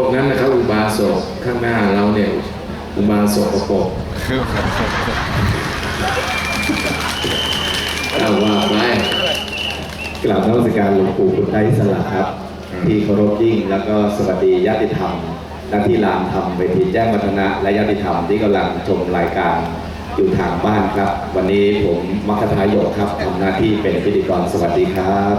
พวกนั้นนะครับอุบาสกข้างหน้าเราเนี่ยอุบาสกประกบเอาว่าไปกราบนมัสการหลวงปู่พุทธอิสระครับ ที่เคารพยิ่งแล้วก็สวัสดีญาติธรรมณที่ลานธรรมเวทีแจ้งวัฒนะและญาติธรรมที่กำลังชมรายการอยู่ทางบ้านครับ วันนี้ผมมัคคทายกครับทำหน้าที่เป็นพิธีกรสวัสดีครับ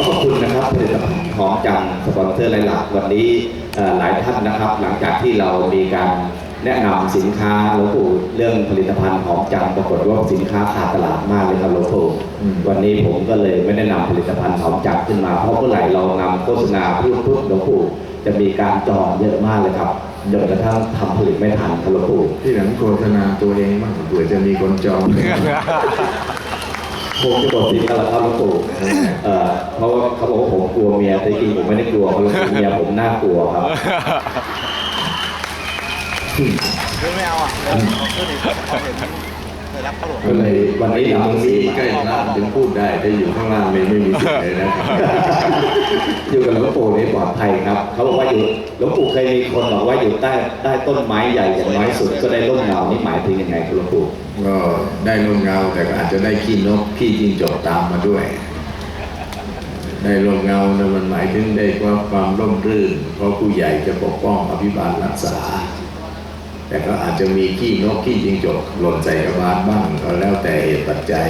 ขอขอบคุณนะครับผลิตภัณฑ์หอมจังสปอนเซอร์หลักๆวันนี้เอ่อหลายท่านนะครับ หลังจากที่เรามีการแนะนำสินค้าหลวงปู่เรื่องผลิตภัณฑ์หอมจังปรากฏว่าสินค้าขาดตลาดมากเลยครับหลวงปู่วันนี้ผมก็เลยไม่ได้นำผลิตภัณฑ์หอมจังขึ้นมาเพราะเมื่อไหร่เรานำโฆษณาพูดปุ๊บหลวงปู่จะมีการจองเยอะมากเลยครับจนกระทั่งทำผลิตไม่ทันครับหลวงปู่ที่หลังโฆษณาตัวเองบ้างเผื่อจะมีคนจอง ผมจะบอกสินแล้วล่ะครับหลวงปู่เอ่อเพราะว่าเขาบอกว่าผมกลัวเมียแต่จริงๆผมไม่ได้กลัวเพราะหลวงปู่เมียผมน่ากลัวครับไม่เอาอะเราขึ้นอีกเขาเห็นเคยรับตล กก็เลยวันนี้อยู่ตรงนี้ใกล้พระถึงพูดได้แต่อยู่ข้างล่างไม่ไม่มีสิทธิ์เลยนะครับอยู่กับหลวงปู่นี่ปลอดภัยครับ เขาบอกว่าอยู่หลวงปู่เคยมีคนบอกว่าอยู่ใต้ใต้ต้นไม้ใหญ่อย่างน้อยสุด ก็ได้ร่มเงานี่หมายถึงยังไงครับหลวงปู่ก็ได้ลมเงาแต่ก็อาจจะได้ขี้นกขี้จิงจกตามมาด้วยได้ลมเงานะมันหมายถึงได้ความความร่มรื่น เพราะผู้ใหญ่จะปกป้องอภิบาลรักษา แต่ก็อาจจะมีขี้นกขี้จิงจกหล่นใส่กระบาลบ้างก็แล้วแต่เหตุปัจจัย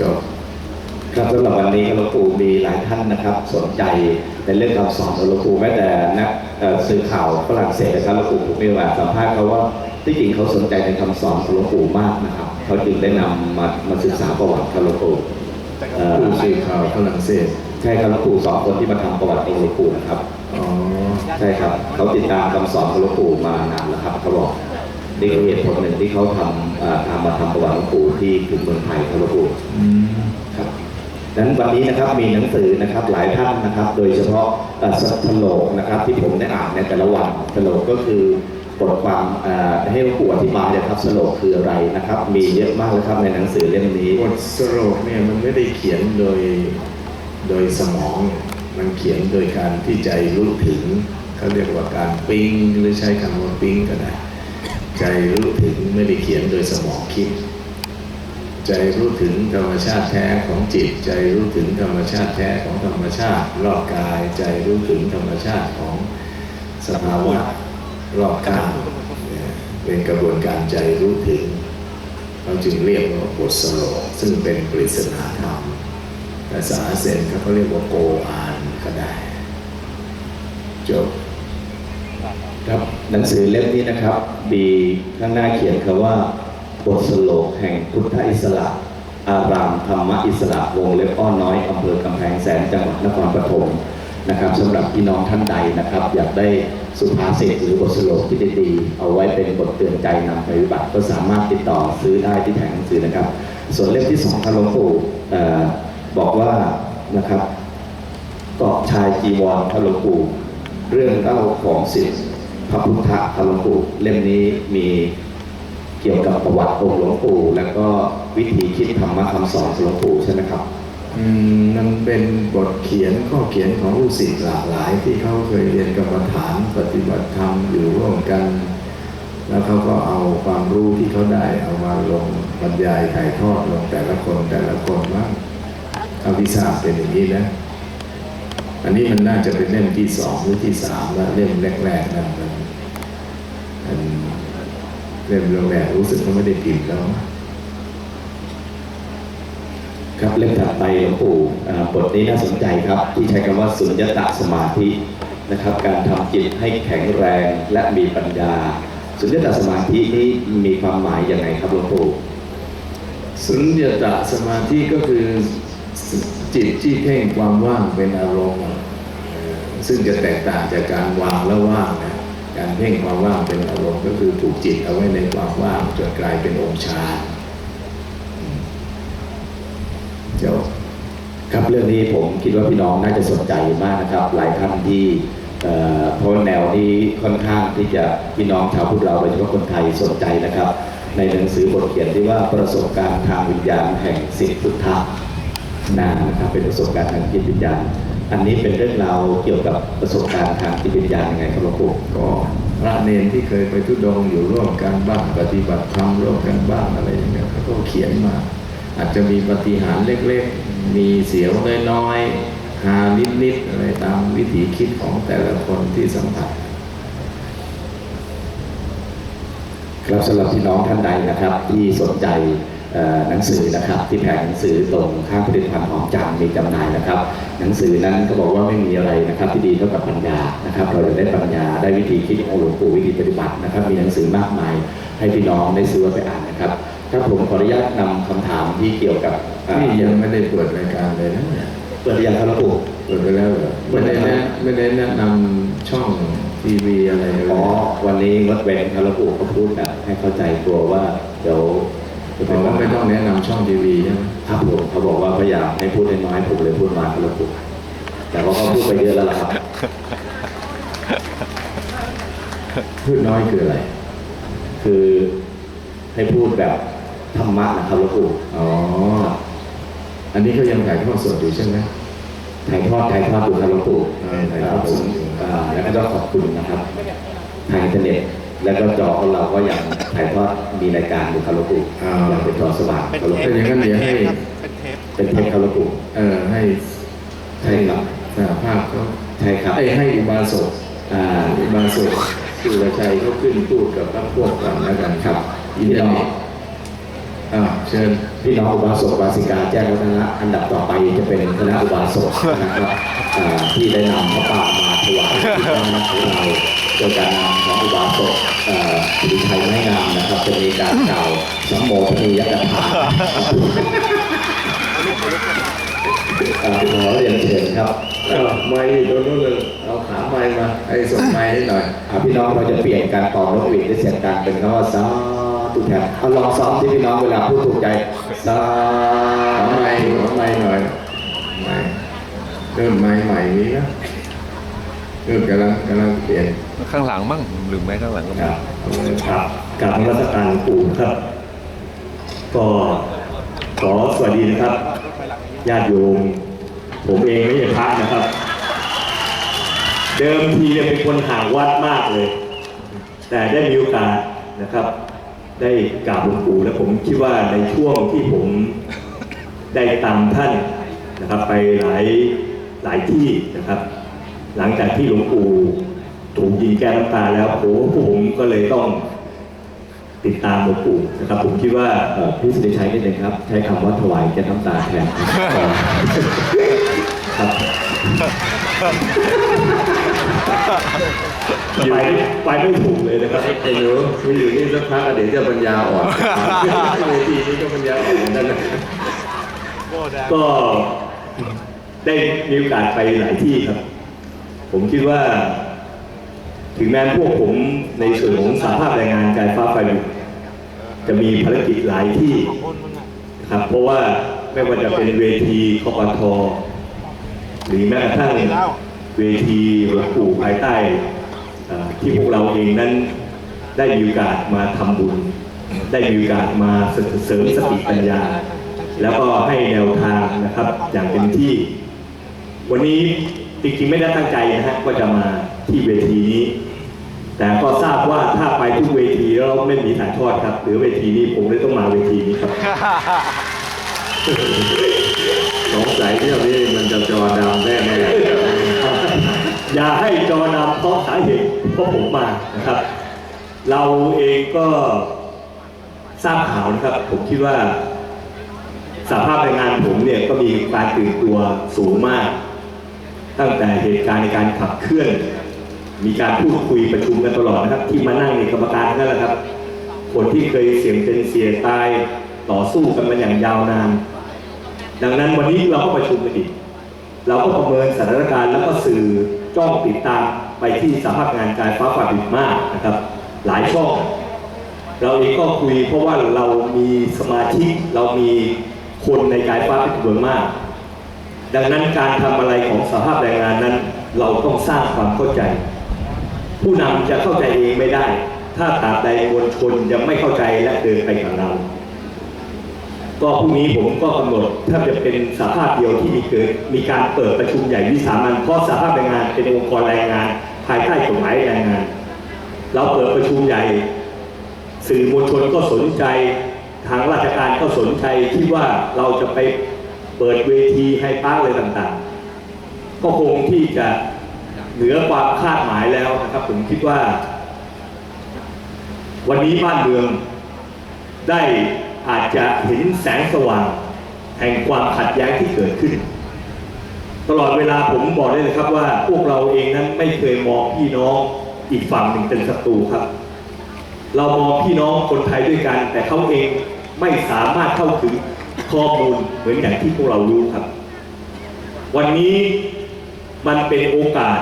จบครับสำหรับวันนี้หลวงปู่มีหลายท่านนะครับ สนใจในเรื่องคำสอนของหลวงปู่แม้แต่นักเอ่อสื่อข่าวฝรั่งเศสนะครับหลวงปู่ผมมีโอกาสสัมภาษณ์เขาว่าที่จริงเขาสนใจในคำสอนของหลวงปู่มากนะครับเขาจึงได้นำมามาศึกษาประวัติของหลวงปู่เอ่อผู้สื่อข่าวฝรั่งเศสใช่ครับหลวงปู่สองคนที่มาทำประวัติของหลวงปู่นะครับอ๋อ ใช่ครับเขาติดตามคำสอนของหลวงปู่มานานแล้วครับเขาบอกนี่คือเหตุผลหนึ่งที่เขาทำเอ่อทำมาทำประวัติหลวงปู่ที่ถึงเมืองไทยครับหลวงปู่ครับดังนั้นวันนี้นะครับมีหนังสือนะครับหลายท่านนะครับ โดยเฉพาะสัตโลกนะครับที่ผมได้อ่านในแต่ละวันสโลกก็คือบทความเอ่อให้หลวงปู่อธิบายนะครับสโลกคืออะไรนะครับ มีเยอะมากเลยครับในหนังสือเล่มนี้บทสโลกเนี่ยมันไม่ได้เขียนโดยโดยสมองมันเขียนโดยการที่ใจรู้ถึง เขาเรียกว่าการปิ๊งหรือใช้คำว่าปิ๊งก็ได้ใจรู้ถึงไม่ได้เขียนโดยสมองคิด ใจรู้ถึงธรรมชาติแท้ของจิต ใจรู้ถึงธรรมชาติแท้ของธรรมชาติรอบกาย ใจรู้ถึงธรรมชาติของสภาวะรอบกายเนี่ยเป็นกระบวนการใจรู้ถึงเราจึงเรียกว่าบทสโลซึ่งเป็นปริศนาธรรมภาษาเซนเขาก็เรียกว่าโกอานก็ได้ จบ ครับหนังสือเล่มนี้นะครับมีข้างหน้าเขียนคำว่า บทสโลกแห่งพุทธอิสระ อารามธรรมอิสระวงเล็บอ้อน้อยอำเภอกำแพงแสนจังหวัดนครปฐมนะครับสำหรับพี่น้องท่านใดนะครับ อยากได้สุภาษิตหรือบทสโลกที่ดีๆเอาไว้เป็นบทเตือนใจนำไปปฏิบัติก็สามารถติดต่อซื้อได้ที่แผงหนังสือนะครับ ส่วนเล่มที่สองครับหลวงปู่บอกว่านะครับเกาะชายจีวรพระหลวงปู่เรื่องเล่าของศิษย์ พระพุทธพระหลวงปู่เล่มนี้มีเกี่ยวกับประวัติองค์หลวงปู่ แล้วก็วิธีคิดธรรมะคำสอนหลวงปู่ใช่ไหมครับอืมมันเป็นบทเขียนข้อเขียนของลูกศิษย์หลากหลาย ที่เขาเคยเรียนกรรมฐานปฏิบัติธรรมอยู่ร่วมกัน แล้วเขาก็เอาความรู้ที่เขาได้เอามาลงบรรยายถ่ายทอดลงแต่ละคนแต่ละคนบ้าเอาที่ทราเป็นอย่างนี้นะ อันนี้มันน่าจะเป็นเล่มที่สองหรือที่สามแล้วเล่มแรกๆนั่นมันมันเล่มแรกๆรู้สึกว่าไม่ได้พิมพ์แล้ว ครับเล่มถัดไปหลวงปู่อ่าบทนี้น่าสนใจครับ ที่ใช้คำว่าสุญญตสมาธินะครับ การทำจิตให้แข็งแรงและมีปัญญา สุญญตสมาธินี้มีความหมายยังไงครับหลวงปู่สุญญตาสมาธิก็คือ จิตที่เพ่งความว่างเป็นอารมณ์ ซึ่งจะแตกต่างจากการวางแล้วว่างนะการเพ่งความว่างเป็นอารมณ์ก็คือถูกจิตเอาไว้ในความว่างจนกลายเป็นองค์ฌานจบครับเรื่องนี้ผมคิดว่าพี่น้องน่าจะสนใจมากนะครับ หลายท่านที่เอ่อเพราะแนวนี้ค่อนข้างที่จะพี่น้องชาวพุทธเราโดยเฉพาะคนไทยสนใจนะครับ ในหนังสือบทเขียนที่ว่าประสบการณ์ทางวิญญาณแห่งสิทธพุทธะ นานนะครับเป็นประสบการณ์ทางจิตวิญญาณอันนี้เป็นเรื่องราวเกี่ยวกับประสบการณ์ทางจิตวิญญาณยังไงครับหลวงปู่ก็พระเนนที่เคยไปทุดงค์อยู่ร่วมกันบ้างปฏิบัติธรรมร่วมกันบ้างอะไรอย่างเงี้ยเขาก็เขียนมา อาจจะมีปฏิหารย์เล็กๆ มีเสียวน้อยๆหานิดๆอะไรตามวิถีคิดของแต่ละคนที่สัมผัสครับสำหรับพี่น้องท่านใดนะครับ ที่สนใจเอ่อ หนังสือนะครับที่แผงหนังสือตรงข้างผลิตภัณฑ์หอมจันทร์มีจำหน่ายนะครับ หนังสือนั้นก็บอกว่าไม่มีอะไรนะครับที่ดีเท่ากับปัญญานะครับ เราจะได้ปัญญาได้วิธีคิดของหลวงปู่วิธีปฏิบัตินะครับ มีหนังสือมากมายให้พี่น้องได้ซื้อไปอ่านนะครับถ้าผมขออนุญาตนำคำถามที่เกี่ยวกับเอ่อนี่ยังไม่ได้เปิดรายการเลยนะเนี่ยเปิดหรือยังครับหลวงปู่เปิดไปแล้วเหรอไม่ได้แนะไม่ได้แนะนำช่องทีวีอะไรเลยอ๋อวันนี้งดเว้นครับหลวงปู่เขาพูดแบบให้เข้าใจกลัวว่าเดี๋ยว จะเพราะว่าไม่ต้องแนะนำช่องทีวีใช่ไหมครับผมเขาบอกว่าพยายามให้พูดน้อยๆผมเลยพูดมาครับหลวงปู่แต่ว่าเขาพูดไปเยอะแล้วล่ะครับพูดน้อยคืออะไร คือให้พูดแบบธรรมะนะครับหลวงปู่อ๋อ อันนี้เขายังถ่ายทอดสดอยู่ใช่ไหมถ่ายทอดถ่ายทอดอยู่ครับหลวงปู่เออถ่ายคทอรับดผสมดอยู่อ่าแล้วก็ต้องขอบคุณนะครับ ทางอินเทอร์เน็ต แล้วก็จอของเราก็ยังถ่ายทอดมีรายการอยู่ครับหลวงปู่อย่างเป็นจอสว่างครับหลวงถ้าปู่อย่างนั้นเดี๋ยวให้เป็นเทปเป็นเทปครับหลวงปู่เออให้ใช่ครับสหภาพเขาใช่ครับไอ้ให้อุบาสกอ่าอุบาสกสุรชัยเขาขึ้นพูดกับพระพวกกันแล้วกันครับอินเทอร์เน็ตอ่าเชิญพี่น้องอุบาสกอุบาสิกาแจ้งวัฒนะอันดับต่อไปจะเป็นคณะอุบาสกนะครับอ่าที่ได้นำพระป่ามาถวายที่ตั้งนักของเรา โดยการนำของอุบาสกสิริชัยไม้งามนะครับจะมีการกล่าวสัมโมทนียกถาเอ่อขอเรียนเชิญครับไม้โดนนู้เลยเอาขาไม้มาไอ้ส่งไม้ให้หน่อยพี่น้องเราจะเปลี่ยนการเป่านกหวีดด้วยเสียงดังเป็นคำว่าสาธุแทนเอาลองซ้อมที่พี่น้องเวลาพูดถูกใจสาขอธุไม้ขอไม้หน่อยไม้เริ่มไม้ใหม่นี้นะ เริ่มกำลังกำลังเปลี่ยนข้างหลังมั้งหรือไม่ข้างหลังก็คไม่รับครับกราบนมัสการหลวงปู่ครับ ก็ขอสวัสดีนะครับญาติโยม ผมเองไม่ใช่พระนะครับ เดิมทีเนี่ยเป็นคนห่างวัดมากเลย แต่ได้มีโอกาสนะครับ ได้กราบหลวงปู่แล้วผมคิดว่าในช่วงที่ผมได้ตามท่านนะครับ ไปหลายหลายที่นะครับ หลังจากที่หลวงปู่ถูกยิงแก้น้ำตาแล้วโอ้ผมก็เลยต้องติดตามหลวงปู่นะครับ ผมคิดว่าเอ่อพี่สุริชัยนิดนึงครับ ใช้คำว่าถวายแก่น้ำตาแทนครับครับไปไปไม่ถูกเลยนะครับไอ้หนูมีอยู่นี่สักพักอะเดี๋ยวจะปัญญาอ่อนเวทีนี้ก็ปัญญาอ่อนเหมือนกันนะก็ได้มีโอกาสไปหลายที่ครับ ผมคิดว่า ถึงแม้พวกผมในส่วนของสาภาพแรงงานการฟ้าไฟบุกจะมีภารกิจหลายที่ครับ เพราะว่าไม่ว่าจะเป็นเวทีคอปทหรือแม้กระทั่งเวทีหลวงปู่ภายใต้ที่พวกเราเองนั้นได้มีโอกาสมาทำบุญ ได้มีโอกาสมาเสริมสติปัญญา แล้วก็ให้แนวทางนะครับอย่างเต็มที่ วันนี้ จริงๆไม่ได้ตั้งใจนะฮะก็จะมาที่เวทีนี้ แต่ก็ทราบว่าถ้าไปทุกเวทีแล้วไม่มีถ่ายทอดครับ หรือเวทีนี้ผมเลยต้องมาเวทีนี้ครับสงสัยเที่ยวนี้มันจะจอดำแน่แน่อย่าให้จอนำเพราะสาเหตุเพราะผมมานะครับ เราเองก็ทราบข่าวนะครับ ผมคิดว่าสาภาพแรงงานผมเนี่ยก็มีการตื่นตัวสูงมาก ตั้งแต่เหตุการณ์ในการขับเคลื่อน มีการพูดคุยประชุมกันตลอดนะครับ ที่มานั่งในกรรมการนั่นแหละครับ คนที่เคยเสี่ยงเป็นเสียตายต่อสู้กันมาอย่างยาวนาน ดังนั้นวันนี้เราก็ประชุมกันอีกเราก็ประเมินสถานการณ์แล้วก็สื่อจ้องติดตามไปที่สภาพงานการฟ้าฝ่าดิบมากนะครับ หลายช่องเราเองก็คุยเพราะว่าเรามีสมาชิกเรามีคนในการฟ้าเป็นจำนวนมาก ดังนั้นการทำอะไรของสภาพแรงงานนั้น เราต้องสร้างความเข้าใจ ผู้นำจะเข้าใจเองไม่ได้ ถ้าตราบใดมวลชนยังไม่เข้าใจและเดินไปกับเรา ก็พรุ่งนี้ผมก็กำหนดถ้าจะเป็นสภาพเดียวที่มีเกิดมีการเปิดประชุมใหญ่วิสามันเพราะสภาพแรงงานเป็นองค์กรแรงงาน ภายใต้กฎหมายแรงงาน เราเปิดประชุมใหญ่ สื่อมวลชนก็สนใจทางราชการก็สนใจที่ว่าเราจะไป เปิดเวทีไฮพาร์คอะไรต่างๆ ก็คงที่จะเหนือความคาดหมายแล้วนะครับ ผมคิดว่า วันนี้บ้านเมือง ได้อาจจะเห็นแสงสว่าง แห่งความขัดแย้งที่เกิดขึ้น ตลอดเวลาผมบอกได้เลยครับว่า พวกเราเองนั้นไม่เคยมองพี่น้องอีกฝั่งหนึ่งเป็นศัตรูครับ เรามองพี่น้องคนไทยด้วยกัน แต่เขาเองไม่สามารถเข้าถึง ข้อมูลเหมือนอย่างที่พวกเรารู้ครับ วันนี้มันเป็นโอกาส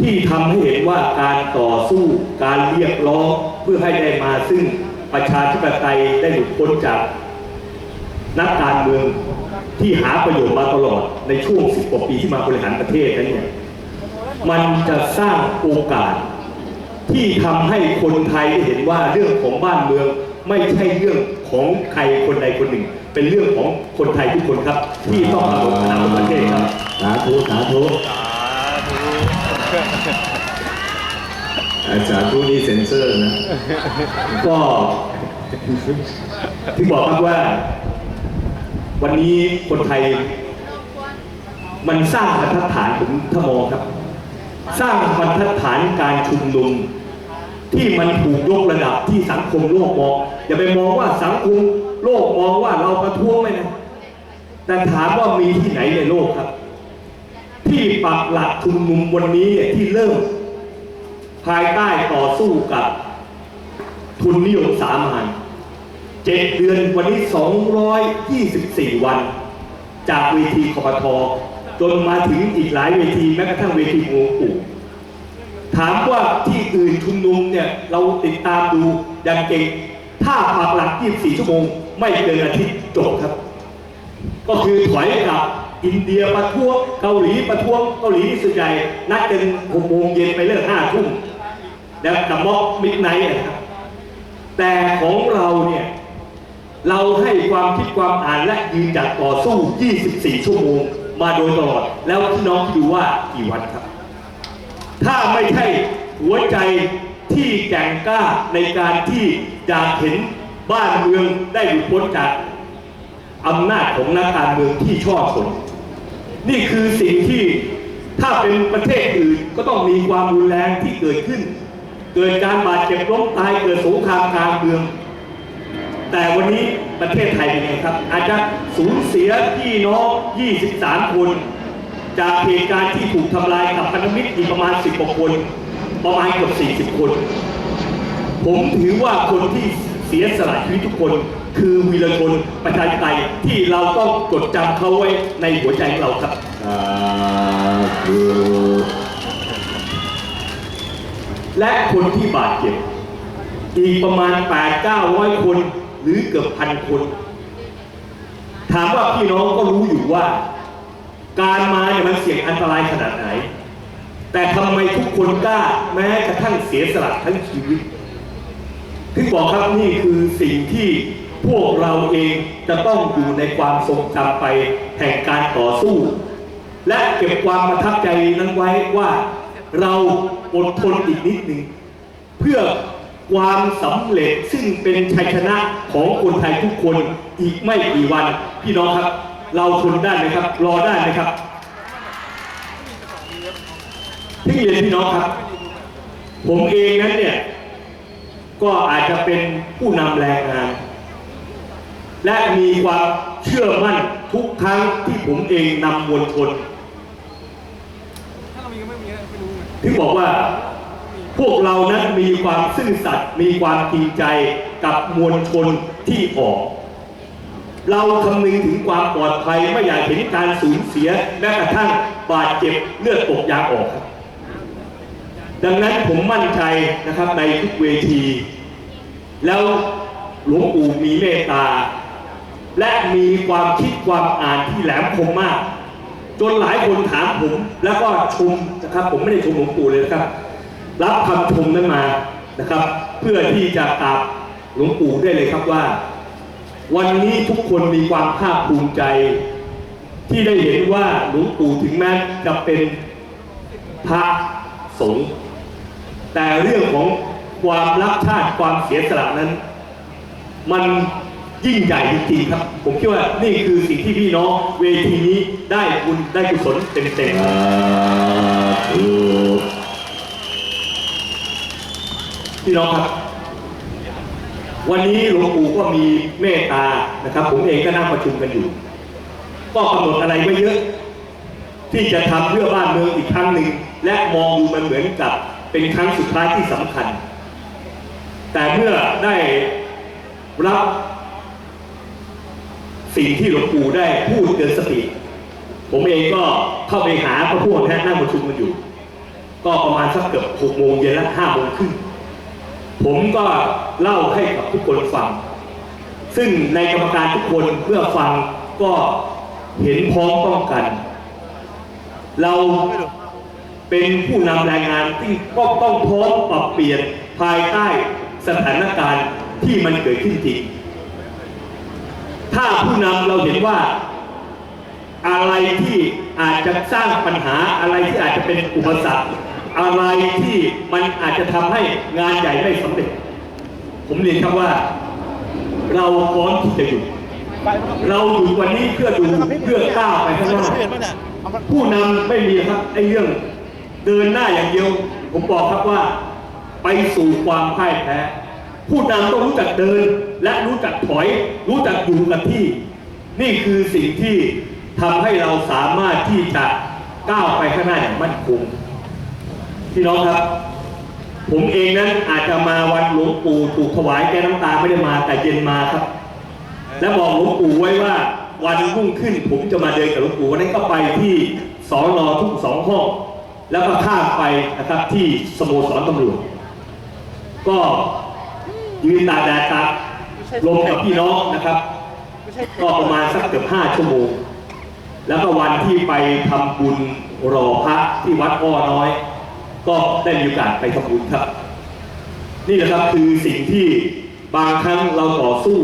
ที่ทำให้เห็นว่าการต่อสู้การเรียกร้องเพื่อให้ได้มาซึ่งประชาธิปไตยได้หลุดพ้นจากนักการเมืองที่หาประโยชน์มาตลอดในช่วงสิบกว่าปีที่มาบริหารประเทศนั้นเนี่ยมันจะสร้างโอกาส ที่ทำให้คนไทยได้เห็นว่าเรื่องของบ้านเมืองไม่ใช่เรื่อง ของใครคนใดคนหนึ่ง เป็นเรื่องของคนไทยทุกคนครับ ที่ต้องกำหนดอนาคตประเทศครับสาธุสาธุสาธุอ่าสาธุนี่เซ็นเซอร์นะ ก็ที่บอกครับว่า วันนี้คนไทย มันสร้างบรรทัดฐานผมถ้ามองครับ สร้างบรรทัดฐานการชุมนุม ที่มันถูกยกระดับที่สังคมโลกมอง อย่าไปมองว่าสังคมโลกมองว่าเราประท้วงไม่นะแต่ถามว่ามีที่ไหนในโลกครับ ที่ปักหลักชุมนุมวันนี้เนี่ยที่เริ่ม ภายใต้ต่อสู้กับ ทุนนิยมสามัญเจ็ดเดือนวันนี้ 224 วัน จากเวทีคอปทจนมาถึงอีกหลายเวทีแม้กระทั่งเวทีหลวงปู่ ถามว่าที่อื่นชุมนุมเนี่ยเราติดตามดูอย่างเก่งถ้าปักหลัก 24 ชั่วโมง ไม่เกินอาทิตย์จบครับ ก็คือถอยกลับอินเดียประท้วงเกาหลีประท้วงเกาหลีนี่ส่วนใหญ่นัดกันหกโมงเย็นไปเลิกห้าทุ่มแล้วกับม็อกมิดไนท์นะครับ แต่ของเราเนี่ย เราให้ความคิดความอ่านและยืนหยัดต่อสู้ 24 ชั่วโมง มาโดยตลอด แล้วพี่น้องดูว่ากี่วันครับ ถ้าไม่ใช่หัวใจที่แก่งกล้าในการที่อยากเห็นบ้านเมืองได้หลุดพ้นจากอำนาจของนักการเมืองที่ชอบคนนี่คือสิ่งที่ถ้าเป็นประเทศอื่นก็ต้องมีความรุนแรงที่เกิดขึ้น เกิดการบาดเจ็บล้มตายเกิดสงครามกลางเมือง แต่วันนี้ประเทศไทยเป็นไงครับ อาจจะสูญเสียพี่น้อง 23 คน จากเหตุการณ์ที่ถูกทำลายกับพันธมิตรอีกประมาณ10กว่าคน ประมาณเกือบ40คน ผมถือว่าคนที่เสียสละชีวิตทุกคน คือวีรชนประชาธิปไตยที่เราต้องจดจำเขาไว้ในหัวใจของเราครับและคนที่บาดเจ็บอีกประมาณ 8 900 คนหรือเกือบพันคน ถามว่าพี่น้องก็รู้อยู่ว่า การมาเนี่ยมันเสี่ยงอันตรายขนาดไหน แต่ทำไมทุกคนกล้าแม้กระทั่งเสียสละทั้งชีวิตถึงบอกครับนี่คือสิ่งที่พวกเราเองจะต้องอยู่ในความทรงจำไปแห่งการต่อสู้ และเก็บความประทับใจนั้นไว้ว่าเราอดทนอีกนิดหนึ่งเพื่อความสำเร็จซึ่งเป็นชัยชนะของคนไทยทุกคนอีกไม่กี่วันพี่น้องครับ เราทนได้ไหมครับ รอได้ไหมครับที่เรียนพี่น้องครับ ผมเองนั้นเนี่ย ก็อาจจะเป็นผู้นำแรงงาน และมีความเชื่อมั่นทุกครั้งที่ผมเองนำมวลชนถึงบอกว่าพวกเรานั้นมีความซื่อสัตย์มีความจริงใจกับมวลชนที่ออก เราคำนึงถึงความปลอดภัยไม่อยากเห็นการสูญเสียแม้กระทั่งบาดเจ็บเลือดตกยางออกครับ ดังนั้นผมมั่นใจนะครับในทุกเวที แล้วหลวงปู่มีเมตตา และมีความคิดความอ่านที่แหลมคมมาก จนหลายคนถามผมแล้วก็ชมนะครับ ผมไม่ได้ชมหลวงปู่เลยนะครับ รับคำชมนั้นมานะครับ เพื่อที่จะกราบหลวงปู่ได้เลยครับว่า วันนี้ทุกคนมีความภาคภูมิใจ ที่ได้เห็นว่าหลวงปู่ถึงแม้จะเป็นพระสงฆ์แต่เรื่องของความรักชาติความเสียสละนั้น มันยิ่งใหญ่จริงๆครับ ผมคิดว่านี่คือสิ่งที่พี่น้องเวทีนี้ได้บุญได้กุศลเต็มสาธุๆพี่น้องครับ วันนี้หลวงปู่ก็มีเมตตานะครับ ผมเองก็นั่งประชุมกันอยู่ ก็กำหนดอะไรไว้เยอะ ที่จะทำเพื่อบ้านเมืองอีกครั้งหนึ่งและมองดูมันเหมือนกับเป็นครั้งสุดท้ายที่สำคัญ แต่เมื่อได้รับสิ่งที่หลวงปู่ได้พูดเกินสติ ผมเองก็เข้าไปหาพระพวกแท้นั่งประชุมกันอยู่ ก็ประมาณสักเกือบหกโมงเย็นและห้าโมงครึ่ง ผมก็เล่าให้กับทุกคนฟัง ซึ่งในกรรมการทุกคนเพื่อฟังก็เห็นพ้องต้องกัน เราเป็นผู้นำรายงานที่ก็ต้องพร้อมปรับเปลี่ยนภายใต้สถานการณ์ที่มันเกิดขึ้นจริง ถ้าผู้นำเราเห็นว่าอะไรที่อาจจะสร้างปัญหาอะไรที่อาจจะเป็นอุปสรรค อะไรที่มันอาจจะทำให้งานใหญ่ไม่สำเร็จ ผมเรียนครับว่า เราพร้อมที่จะหยุดเราหยุดวันนี้เพื่อดูเพื่อก้าวไปข้างหน้าผู้นำไม่มีครับไอ้เรื่อง เดินหน้าอย่างเดียว ผมบอกครับว่า ไปสู่ความพ่ายแพ้ผู้นำต้องรู้จักเดินและรู้จักถอย รู้จักอยู่กับที่ นี่คือสิ่งที่ทำให้เราสามารถที่จะก้าวไปข้างหน้าอย่างมั่นคง พี่น้องครับ ผมเองนั้นอาจจะมาวันหลวงปู่ถูกถวายแก้น้ำตาไม่ได้มาแต่เย็นมาครับ และบอกหลวงปู่ไว้ว่าวันรุ่งขึ้นผมจะมาเดินกับหลวงปู่วันนั้นก็ไปที่สอนอทุกสองห้อง แล้วก็ข้ามไปนะครับที่สโมสรตำรวจ ก็ยืนตาแดดตากลมกับพี่น้องนะครับ ก็ประมาณสักเกือบห้าชั่วโมง แล้วก็วันที่ไปทำบุญรอพระที่วัดอ้อน้อย ก็ได้มีโอกาสไปทำบุญครับ นี่แหละครับคือสิ่งที่บางครั้งเราต่อสู้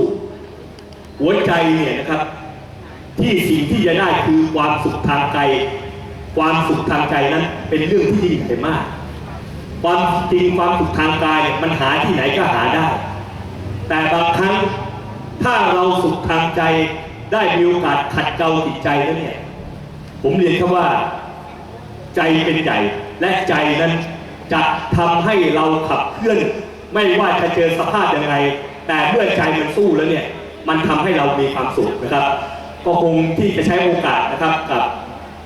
หัวใจเนี่ยนะครับ ที่สิ่งที่จะได้คือความสุขทางใจความสุขทางใจนั้น เป็นเรื่องที่ยิ่งใหญ่มาก ความจริงความสุขทางกายเนี่ยมันหาที่ไหนก็หาได้ แต่บางครั้งถ้าเราสุขทางใจได้มีโอกาสขัดเกลาจิตใจแล้วเนี่ย ผมเรียนครับว่า ใจเป็นใหญ่ และใจนั้นจะทำให้เราขับเคลื่อน ไม่ว่าจะเจอสภาพยังไง แต่เมื่อใจมันสู้แล้วเนี่ย มันทำให้เรามีความสุขนะครับ ก็คงที่จะใช้โอกาสนะครับกับ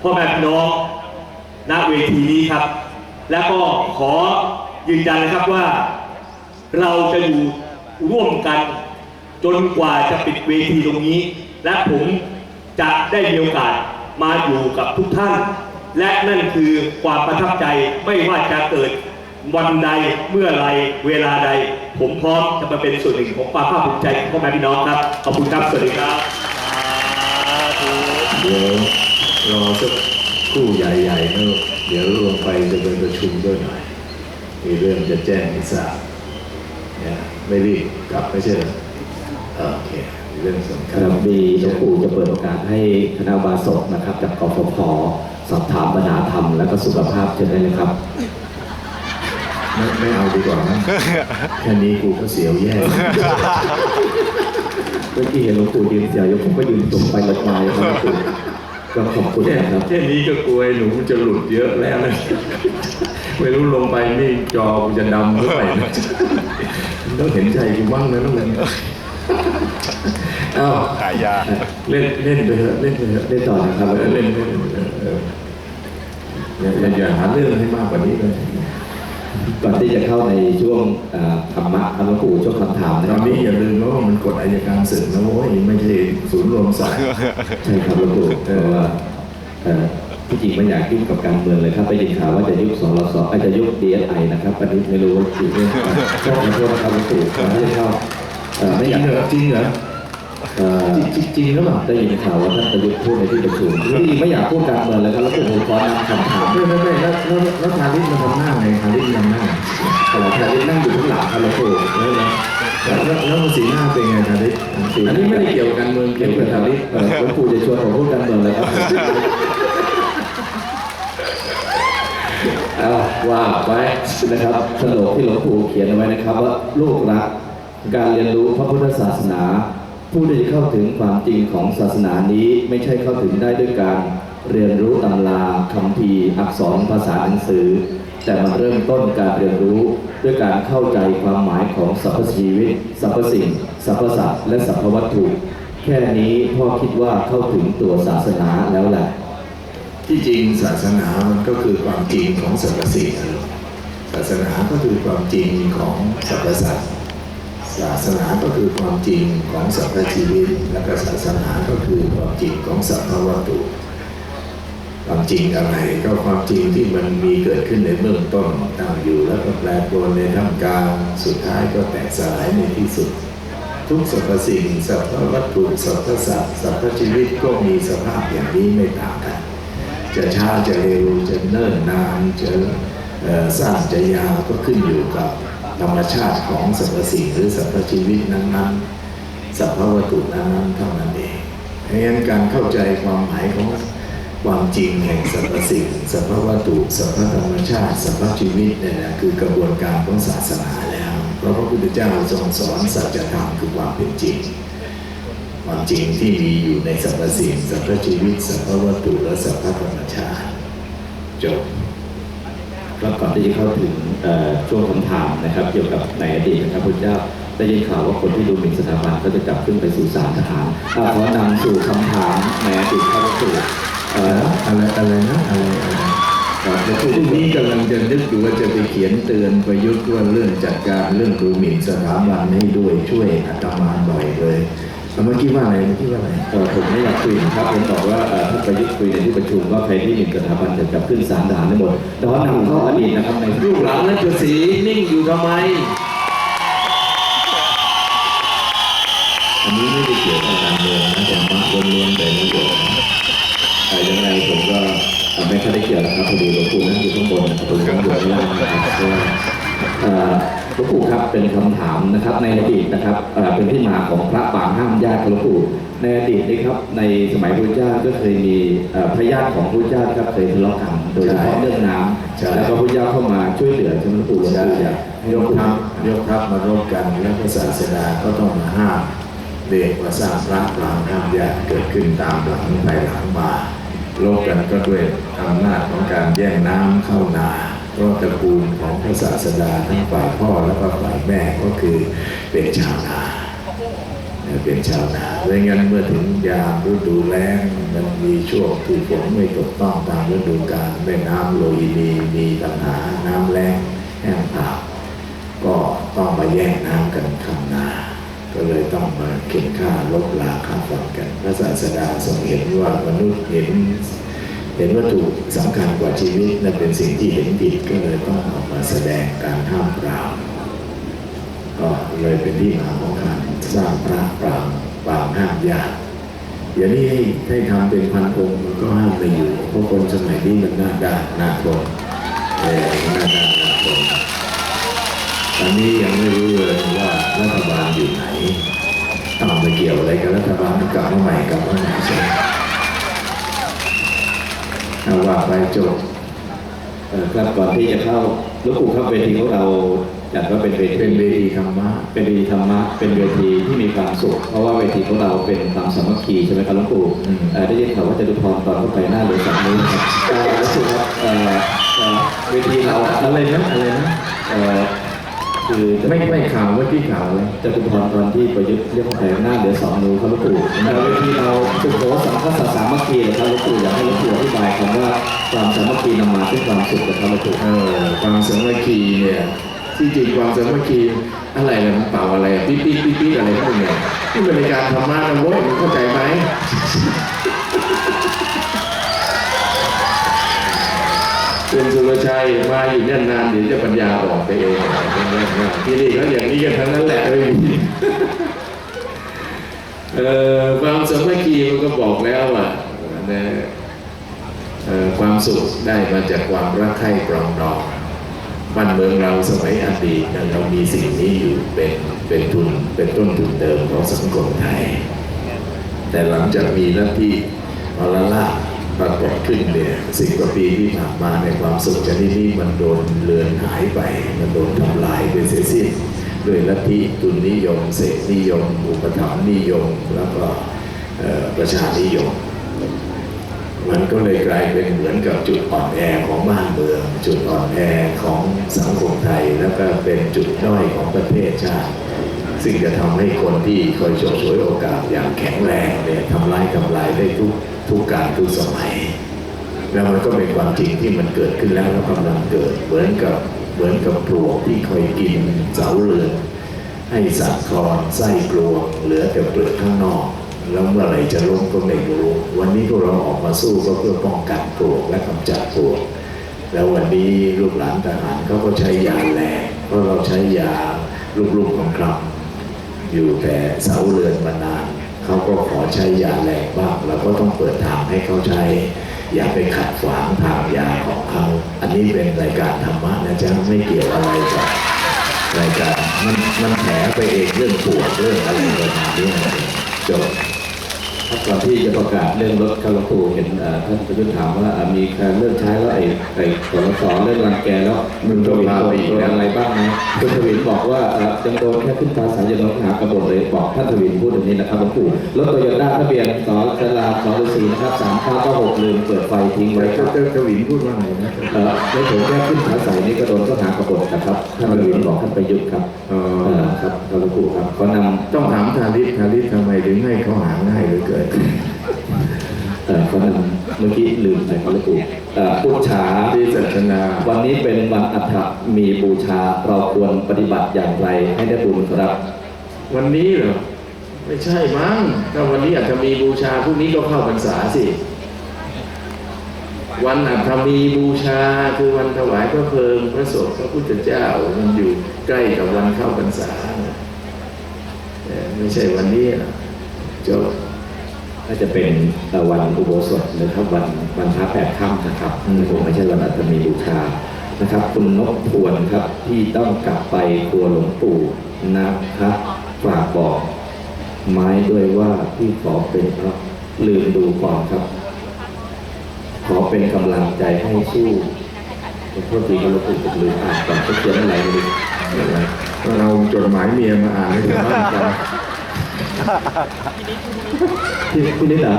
พ่อแม่พี่น้องณเวทีนี้ครับ แล้วก็ขอยืนยันนะครับว่า เราจะอยู่ร่วมกันจนกว่าจะปิดเวทีตรงนี้ และผมจะได้มีโอกาสมาอยู่กับทุกท่าน และนั่นคือความประทับใจไม่ว่าจะเกิดวันใดเมื่อไรเวลาใด ผมพร้อมจะมาเป็นส่วนหนึ่งของความภาคภูมิใจของพ่อแม่พี่น้องครับขอบคุณครับสวัสดีครับเดี๋ยวรอสักคู่ใหญ่ๆนะเดี๋ยวลงไปจะไปประชุมด้วยหน่อยมีเรื่องจะแจ้งให้ทราบเนี่ยไม่รีบกลับไม่ใช่เหรอโอเค เรื่องสำคคัญรับมีหลวงปู่จะเปิดโอกาสให้คณะบาสกนะครับจากกฟผสอบถามปัญหาธรรมและก็สุขภาพเช่นได้เลยครับ ไม่ไม่เอาดีกว่านะแค่นี้กูก็เสียวแย่เมื่อกี้เห็นหลวงปู่ยืนเสียวยกผมก็ยืนตรงไปหลบมาอย่างนี้ครับก็ขอบคุณแค่นะครับ แค่นี้ก็กลัวไอ้หนูจะหลุดเยอะแล้วนะไม่รู้ลงไปนี่จอกูจะดำหรือเปล่านะต้องเห็นใจกูบ้างนะน้องมึงเอ้าขายยา เล่นเล่นไปเถอะเล่นไปเถอะได้ต่อนะครับเออเล่นเล่นเออเอออย่าอย่าอย่าหาเรื่องให้มากกว่านี้เลยก่อนที่จะเข้าในช่วงเอ่อธรรมะครับหลวงปู่ช่วงคำถามนะตคอรันบนี้อย่าลืมนะว่ามันกฎอายการศึกนะโว้ยไม่ใช่ศูนย์รวมสาย ใช่ครับหลวงปู่เพราะว่าเอ่อที่จริงไม่อยากยุ่งกับการเมืองเลยครับไปยินข่าวว่าจะยุบสรสอาจจะยุบดีเอสไอนะครับอันนี้ไม่รู้ว่าจริงหรือเปล่าขอโทษนะครับหลวงปู่ก่อนที่จะเข้าเอ่อไม่จอริยางกเหรอจริงเหรอ เอ่อจริงจริงหรือเปล่าได้ยินข่าวว่าท่านประยุทธ์พูดในที่ประชุมที่ไม่อยากพูดการเมืองเลยครับแล้วผมขอนำคำถามไม่ไม่ไม่แล้วแล้วแล้วทาริสมาทำหน้าไงทาริสทำหน้าขอทาริสนั่งอยู่ข้างหลังครับหลวงปู่แล้วนะแล้วแล้วแล้วสีหน้าเป็นไงทาริศอันนี้ไม่ได้เกี่ยวกับการเมืองเกี่ยวกับทาริริศศเออหลวงปู่จะชวนผมพูดกันเมืองเลยครับเอาว่าไปนะครับสโลกที่หลวงปู่เขียนเอาไว้นะครับว่าลูกรักการเรียนรู้พระพุทธศาสนา ผู้ที่จะเข้าถึงความจริงของศาสนานี้ไม่ใช่เข้าถึงได้ด้วยการเรียนรู้ตำราคำพีอักษรภาษาหนังสือ แต่มันเริ่มต้นการเรียนรู้ด้วยการเข้าใจความหมายของสรรพชีวิตสรรพสิ่งสรรพสัตว์และสรรพวัตถุ แค่นี้พ่อคิดว่าเข้าถึงตัวศาสนาแล้วแหละที่จริงศาสนามันก็คือความจริงของสรรพสิ่งศาสนาก็คือความจริงของสรรพสัตว์ ศาสนาก็คือความจริงของสรรพชีวิต และก็ศาสนาก็คือความจริงของสรรพวัตถุความจริงอะไรก็ความจริงที่มันมีเกิดขึ้นในเบื้องต้นตั้งอยู่แล้วก็แปรปรวนในท่ามกลางสุดท้ายก็แตกสลายในที่สุด ทุกสรรพสิ่งสรรพวัตถุสรรพสัตว์สรรพชีวิตก็มีสภาพอย่างนี้ไม่ต่างกัน จะช้าจะเร็วจะเนิ่นนานจะสั้นจะยาวก็ขึ้นอยู่กับ ธรรมชาติของสรรพสิ่งหรือสรรพชีวิตนั้นๆสรรพวัตถุนั้นๆเท่านั้นเองเพราะฉะนั้นการเข้าใจความหมายของความจริงแห่งสรรพสิ่งสรรพวัตถุสรรพธรรมชาติสรรพชีวิตเนี่ยนะคือกระบวนการของศาสนาแล้วเพราะพระพุทธเจ้าทรงสอนสัจธรรมคือความเป็นจริง ความจริงที่มีอยู่ในสรรพสิ่งสรรพชีวิตสรรพวัตถุและสรรพธรรมชาติจบ ครับก่อนที่จะเข้าถึงช่วงคำถามนะครับ เกี่ยวกับในอดีตนะครับพุทธเจ้าได้ยินข่าวว่าคนที่ดูหมิ่นสถาบันก็จะกลับขึ้นไปสู่ศาลทหารอ่าขอนำสู่คำถามในอดีตเข้าสู่เอ่ออะไรอะไรนะอะไรอะไรก่อนจะพพูดรุ่งนี้กำลังจะนึกอยู่ว่าจะไปเขียนเตือนประยุทธ์ว่าเรื่องจัดการเรื่องดูหมิ่นสถาบันให้ด้วยช่วยอาตมาบ่อยเลย เมื่อกี้ว่าอะไรเมื่อกี้ว่าอะไรผมไม่อยากคุยนะครับผมบอกว่าเอ่อถ้าประยุทธ์คุยในที่ประชุมว่าใครที่หมิ่นสถาบันจะกลับขึ้นศาลทหารได้หมดย้อนนำเข้าอดีตนะครับในลูกหลานนักสีนิ่งอยู่ทำไมอันนี้ไม่ได้เกี่ยวกับการเมืองนะแต่มาล้วนๆแต่นโยบายแต่ยังไงผมก็ไม่ค่อยได้เกี่ยวนะครับพอดีหลวงปู่นั่งอยู่ข้างบนนะครับผมก็อยู่ข้างล่างนะครับ เพราะว่าเอ่อหลวงปู่ครับเป็นคำถามนะครับในอดีตนะครับเอ่อเป็นที่มาของพระปางห้ามญาติของหลวงปู่ในอดีตนี่ครับในสมัยพุทธเจ้าก็เคยมีเอ่อพระญาติของพุทธเจ้าครับเคยทะเลาะกันโดยเฉพาะเรื่องน้ำแล้วก็พุทธเจ้าเข้ามาช่วยเหลือใช่ไหมหลวงปู่หลวงใช่ปู่อยากยกทัพยกทัพมารบกันแล้วก็ศาสดาก็ต้องมาห้ามเรียกว่าสร้างพระปรางห้ามญาติเกิดขึ้นตามหลังภายหลังมาลบกันก็ด้วยอำนาจของการแย่งน้ำเข้านา เพราะตระกูลของพระศาสดาทั้งฝ่ายพ่อและก็ฝ่ายแม่ก็คือเป็นชาวนาเป็นชาวนาเพราะงั้นเมื่อถึงยามฤดูแล้งมันมีช่วงที่ฝนไม่ตกต้องตามฤดูกาลแม่น้ำโลหินีมีปัญหาน้ำแล้งแห้งผากก็ต้องมาแย่งน้ำกันทำนา ก็เลยต้องมาเข็นฆ่าลบลาฆ่าฟันกัน พระศาสดาทรงเห็นว่ามนุษย์เห็น เห็นวัตถุสำคัญกว่าชีวิตนั่นเป็นสิ่งที่เห็นผิดก็เลยต้องออกมาแสดงการห้ามปรามก็เลยเป็นที่มาของการสร้างพระปรางปรางห้ามญาติอย่างนี้ให้ทำเป็นพันองค์มันก็ห้ามไม่อยู่เพราะคนสมัยนี้มันหน้าด้านหน้าทนเออหน้าด้านหน้าทนตอนนี้ยังไม่รู้เลยว่ารัฐบาลอยู่ไหนต้องไปเกี่ยวอะไรกับรัฐบาลกลับมาใหม่กลับมาใหม่ใช่ไหม เอาว่าไปจบเอ่อครับก่อนที่จะเข้าหลวงปู่ครับเวทีของเราจัดว่าเป็นเวทีเป็นเวทีธรรมะเป็นเวทีธรรมะเป็นเวทีที่มีความสุข เพราะว่าเวทีของเราเป็นความสามัคคีใช่ไหมครับหลวงปู่อืมเอ่อได้ยินข่าวว่าจะดูพรตอนเข้าไปหน้าเลยสามนิ้วครับเอ่อหลวงปู่ครับเอ่อเอ่อเวทีเราอะไรนะอะไรนะเอ่อ คือจะไม่ไม่ข่าวว่าที่ขาวเลยจะดูพรตอนที่ประยุทธ์เรียกเข้าไปหน้าเหลือสองนิ้วครับลวงปู่เอ่อเวทีเราสุโขสังคสสามัคคีเลยครับลวงปู่อยากให้ลวงปู่อธิบายคำว่าความสามัคคีนำมาซึ่งความสุขนะครับลวงปู่เออความสามัคคีเนี่ยที่จริงความสามัคคีอะไรนะมันเป่าอะไรปิ๊ปิ๊ปิ๊ปิ๊อะไรพวกเนี่ยนี่เป็นการธรรมะนะเว้ยมึงเข้าใจไหม คุณสุรชัยมาอยู่เนี่ยนานเดี๋ยวจะปัญญาออกไปเองที่นี่เขาอย่างนี้กันทั้งนั้นแหละเลยเออความสามัคคีมันก็บอกแล้วอะนะเอ่อความสุขได้มาจากความรักใคร่ปรองดองบ้านเมืองเราสมัยอดีตเรามีสิ่งนี้อยู่เป็นเป็นทุนเป็นต้นทุนเดิมของสังคมไทย แต่หลังจากมีลัทธิอรลา ปรากฏขึ้นเนี่ยสิบกว่าปีที่ผ่านมาในความสุขชนิดนี้มันโดนเลือนหายไป มันโดนทำลายไปเสียสิ้นด้วยลัทธิทุนนิยม เสกนิยม อุปถัมภ์นิยม แล้วก็ประชานิยม มันก็เลยกลายเป็นเหมือนกับจุดอ่อนแอของบ้านเมือง จุดอ่อนแอของสังคมไทย แล้วก็เป็นจุดด้อยของประเทศชาติซึ่งจะทำให้คนที่คอยโฉกฉวยโอกาสอย่างแข็งแรงเนี่ยทำลายทำลายได้ทุก ทุกการทุกสมัย แล้วมันก็เป็นความจริงที่มันเกิดขึ้นแล้วแล้วกำลังเกิด เหมือนกับเหมือนกับปลวกที่คอยกินเสาเรือนให้สัตว์คลอนไส้กลวงเหลือแต่เปลือกข้างนอกแล้วเมื่อไรจะล้มก็ไม่รู้ วันนี้พวกเราออกมาสู้ก็เพื่อป้องกันปลวกและกำจัดปลวกแล้ววันนี้ลูกหลานทหารเขาก็ใช้ยาแรงเพราะเราใช้ยาลูกๆของครับ อยู่แต่เสาเรือนมานาน เขาก็ขอใช้ยาแรงบ้างเราก็ต้องเปิดทางให้เขาใช้ อย่าไปขัดขวางทางยาของเขา อันนี้เป็นรายการธรรมะนะจ๊ะไม่เกี่ยวอะไรกับรายการมันมันแผลไปเองเรื่องปวดเรื่องอะไรประมาณนี้จบ ก่อนที่จะประกาศเรื่องรถคาราคูเห็นเอ่อท่านประยุทธ์ถามว่าเอ่อมีการเลิกใช้แล้วไอ้ไอ้สนสเรื่องรังแกแล้วมันโดนโดนโดนอะไรบ้างนะคุณทวินบอกว่าเอ่อยังโดนแค่ขึ้นตาสายยังโดนหากระบฏเลยบอกท่านทวินพูดอย่างนี้นะครับหลวงปู่รถโตโยต้าทะเบียนสสลาสฤษีนะครับสามเก้าเก้าหกลืมเปิดไฟทิ้งไว้คเจ้ารับเจ้าเจ้าหวินพูดว่าไงนะเอ่อในผมแค่ขึ้นขาใส่นี่ก็โดนข้อหากระบฏนะครับท่านทวินบอกท่านประยุทธ์ครับเอ่เอ่ออครับครับหลวงปู่ครับเขานำต้องถามทาริสทาริสทำไมถึงให้เขาหาง่ายเหลือเกินเอ่อเขานเมื่อกี้ลืมไปครับหลวงปู่เอ่อพูดช้าที่ศาสนา วันนี้เป็นวันอัฐมีบูชาเราควรปฏิบัติอย่างไรให้ได้บุญครับ วันนี้เหรอไม่ใช่มั้งถ้าวันนี้อาจจะมีบูชาพรุ่งนี้ก็เข้าพรรษาสิวันอัฐมีบูชาคือวันถวายพระเพลิงพระศพพระพุทธเจ้ามันอยู่ใกล้กับวันเข้าพรรษาแต่ไม่ใช่วันนี้นะจบ ก็จะเป็นเอ่อวันอุโบสถนะครับวันวันพระแปดค่ำนะครับผมไม่ใช่วันอัฐมีบูชานะครับคุณนกทวนครับที่ต้องกลับไปครัวหลวงปู่นะครับฝากบอกไม้ด้วยว่าพี่ขอเป็นเพราะลืมดูก่อนครับ ขอเป็นกำลังใจให้สู้ขอโทษทีครับหลวงปู่ผมลืมอ่านก่อนเขาเขียนอะไรไม่รู้ก็เราจดหมายเมียมาอ่านให้ชาวบ้านฟัง พี่พี่นิดเหรอ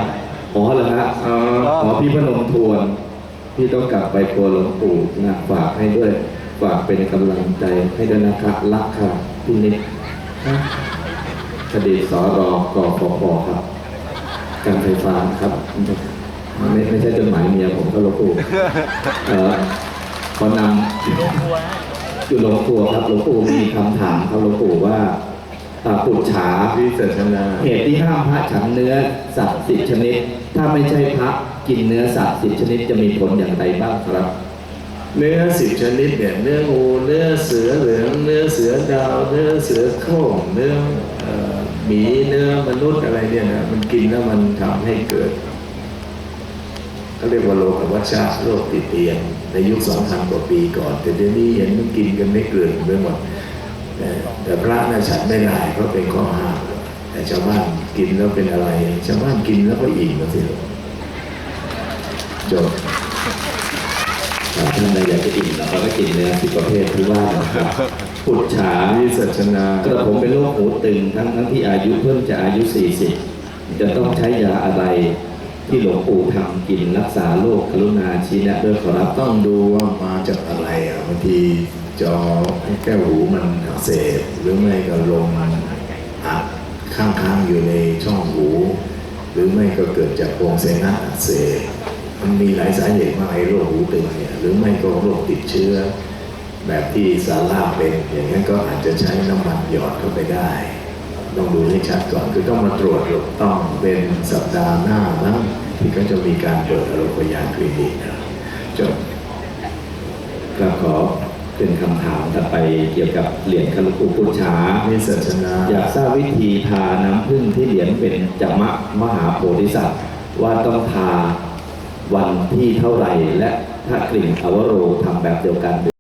อ๋อเหรอฮะเอ่ออ๋อพี่พนมทวน พี่ต้องกลับไปครัวหลวงปู่นะฝากให้ด้วย ฝากเป็นกำลังใจให้ด้วยนะครับรักค่ะพี่นิดคดีสรกฟปครับ การไฟฟ้าครับ ไม่ไม่ใช่จดหมายเมียผมก็หลวงปู่เอ่อขอนำอยู่หลวงปู่ครับหลวงปู่มีคำถามครับหลวงปู่ว่าอ่า ปุจฉาที่ศาสนาเหตุที่ห้ามพระฉันเนื้อสัตว์สิบชนิด ถ้าไม่ใช่พระกินเนื้อสัตว์สิบชนิดจะมีผลอย่างไรบ้างครับ เนื้อสิบชนิดเนี่ยเนื้องูเนื้อเสือเหลืองเนื้อเสือดาวเนื้อเสือโคร่งเนื้อเอ่อหมีเนื้อมนุษย์อะไรเนี่ยนะมันกินแล้วมันทำให้เกิดเขาเรียกว่าโรควัชชะโรคติดเตียง ในยุคสองพันกว่าปีก่อน แต่เดี๋ยวนี้เห็นมันกินกันไม่เกลื่อนไปหมด แต่พระน่ะฉันไม่ได้เพราะเป็นข้อห้ามแต่ชาวบ้านกินแล้วเป็นอะไรชาวบ้านกินแล้วก็อิ่มมาสิลูกจบท่านใดอยากจะอิ่มเราก็กินเนื้อสิบประเภทที่ว่านะครับปุจฉาวิสัชนากระผมเป็นโรคหูตึงทั้งทั้งที่อายุเพิ่งจะอายุ 40 จะต้องใช้ยาอะไรที่หลวงปู่ทำกินรักษาโรคกรุณาชี้แนะด้วยขอรับต้องดูว่ามาจากอะไรอะบางที จอแก้วหูมันอักเสบหรือไม่ก็ลมมันอัดข้างๆอยู่ในช่องหู หรือไม่ก็เกิดจากโพรงเซนัสอักเสบมันมีหลายสาเหตุมากไอ้โรคหูตึงเนี่ยหรือไม่ก็โรคติดเชื้อ แบบที่ซาร่าเป็นอย่างนั้นก็อาจจะใช้น้ำมันหยอดเข้าไปได้ต้องดูให้ชัดก่อนคือต้องมาตรวจถูกต้องเป็นสัปดาห์หน้านะที่ก็จะมีการเปิดโรงพยาบาลคลินิกนะจบก็ขอ เป็นคำถามต่อไปเกี่ยวกับเหรียญคารุปูปุจฉามีศาสนาอยากทราบวิธีทาน้ำผึ้งที่เหรียญเป็นจัมะมหาโพธิสัตว์ ว่าต้องทาวันที่เท่าไหร่และถ้ากลิ่นอวโรทำแบบเดียวกัน